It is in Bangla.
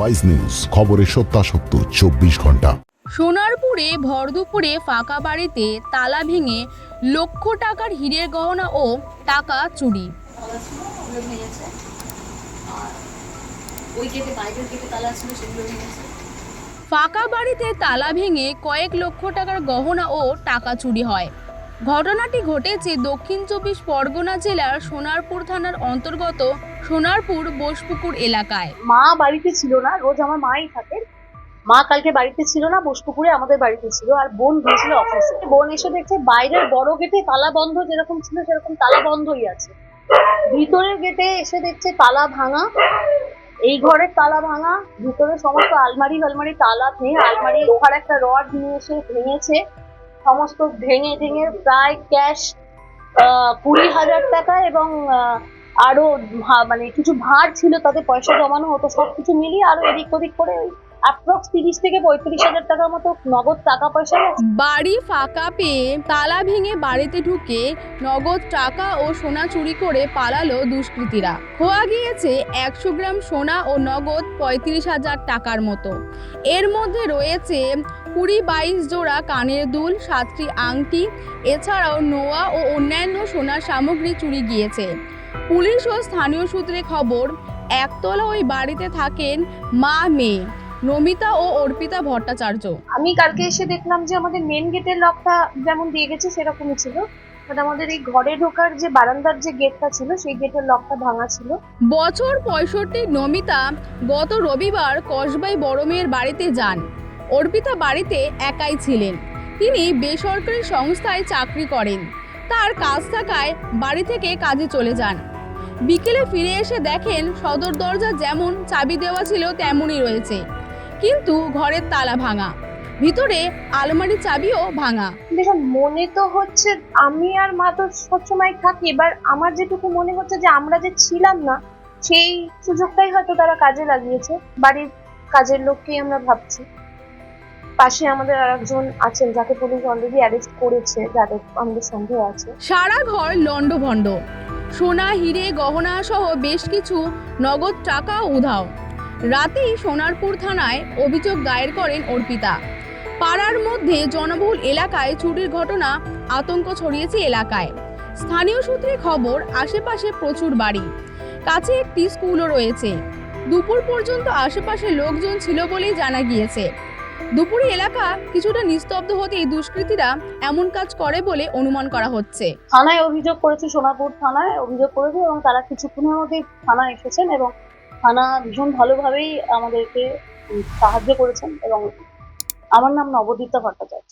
ওয়াইজ নিউজ খবরের সত্যাসত্য, চব্বিশ ঘণ্টা। সোনারপুরে ভরদুপুরে ফাঁকা বাড়িতে তালা ভেঙে লক্ষ টাকার হীরের গহনা ও টাকা চুরি। ফাঁকা বাড়িতে তালা ভেঙে কয়েক লক্ষ টাকার গহনা ও টাকা চুরি হয়। ঘটনাটি ঘটেছে দক্ষিণ চব্বিশ পরগনা জেলার সোনারপুর থানার অন্তর্গত সোনারপুর বোসপুকুর এলাকায়। মা বাড়িতে ছিল না, রোজ আমার মাই থাকে মা কালকে বাড়িতে ছিল না, বসপুকুরে আমাদের বাড়িতে ছিল আর বোন গিয়েছিল অফিসে বোন এসে দেখছে বাইরের বড় গেটে তালা বন্ধ, যেরকম ছিল সেরকম তালা বন্ধই আছে। ভিতরের গেটে এসে দেখছে তালা ভাঙা। এই ঘরের তালা ভাঙা, ভিতরে সমস্ত আলমারি ফালমারি তালা ভেঙে আলমারি লোহার একটা রড নিয়ে এসে ভেঙেছে। সমস্ত ভেঙে ভেঙে প্রায় ক্যাশ কুড়ি হাজার টাকা এবং আরও মানে কিছু ভার ছিল, তাতে পয়সা জমানো হতো, সবকিছু মিলিয়ে আরও এদিক ওদিক করে বাড়ি ফাঁকা পেয়ে তালা ভেঙে বাড়িতে ঢুকে নগদ টাকা ও সোনা চুরি করে পালালো দুষ্কৃতীরা। খোয়া গিয়েছে একশো গ্রাম সোনা ও নগদ পঁয়ত্রিশ হাজার টাকার মতো। এর মধ্যে রয়েছে কুড়ি বাইশ জোড়া কানের দুল, সাতটি আংটি, এছাড়াও নোয়া ও অন্যান্য সোনার সামগ্রী চুরি গিয়েছে। পুলিশ ও স্থানীয় সূত্রে খবর, একতলা ওই বাড়িতে থাকেন মা মেয়ে নমিতা ও অর্পিতা ভট্টাচার্য। আমি কালকে এসে দেখলাম যে আমাদের মেন গেটের লকটা যেমন দিয়ে গেছে সেরকমই ছিল। বাট আমাদের এই ঘরে ঢোকার যে বারান্দার যে গেটটা ছিল সেই গেটের লকটা ভাঙা ছিল। বছর পঁয়ষট্টি নমিতা গত রবিবার কসবাই বড় মেয়ের বাড়িতে যান। অর্পিতা বাড়িতে একাই ছিলেন। তিনি বেসরকারি সংস্থায় চাকরি করেন। তার কাজ থাকায় বাড়ি থেকে কাজে চলে যান। বিকেলে ফিরে এসে দেখেন সদর দরজা যেমন চাবি দেওয়া ছিল তেমনই রয়েছে। কিন্তু ঘরের তালা ভাঙা। ভিতরে আলমারির চাবিও ভাঙা। দেখুন মনে তো হচ্ছে আমি আর মা তো সবসময় থাকি। এবার আমার যেটুকু মনে হচ্ছে যে আমরা যে ছিলাম না সেই সুযোগটাই হয়তো তারা কাজে লাগিয়েছে। বাড়ির কাজের লোককেই আমরা ভাবছি। পাশে আমাদের আর একজন আছেন যাকে পুলিশ অলরেডি অ্যারেস্ট করেছে যাদের আমাদের সন্দেহ আছে। সারা ঘর লণ্ডভণ্ড। সোনা হিরে গহনা সহ বেশ কিছু নগদ টাকা উধাও। রাতেই সোনারপুর থানায় অভিযোগ দায়ের করেন অর্পিতা। পাড়ার মধ্যে জনবহুল এলাকায় চুরির ঘটনা, আতঙ্ক ছড়িয়েছে এলাকায়। স্থানীয় সূত্রে খবর, আশেপাশে প্রচুর বাড়ি। কাছে একটি স্কুলও রয়েছে। দুপুর পর্যন্ত আশেপাশে লোকজন ছিল বলেই জানা গিয়েছে। দুপুরে এলাকা কিছুটা নিস্তব্ধ হতেই দুষ্কৃতীরা এমন কাজ করে বলে অনুমান করা হচ্ছে। থানায় অভিযোগ করেছে সোনাপুর থানায় অভিযোগ করেছে এবং তারা কিছুক্ষণের মধ্যেই থানায় এসেছেন এবং থানা ভীষণ ভালোভাবেই আমাদেরকে সাহায্য করেছেন এবং আমার নাম নবদীপ্তা ভট্টাচার্য।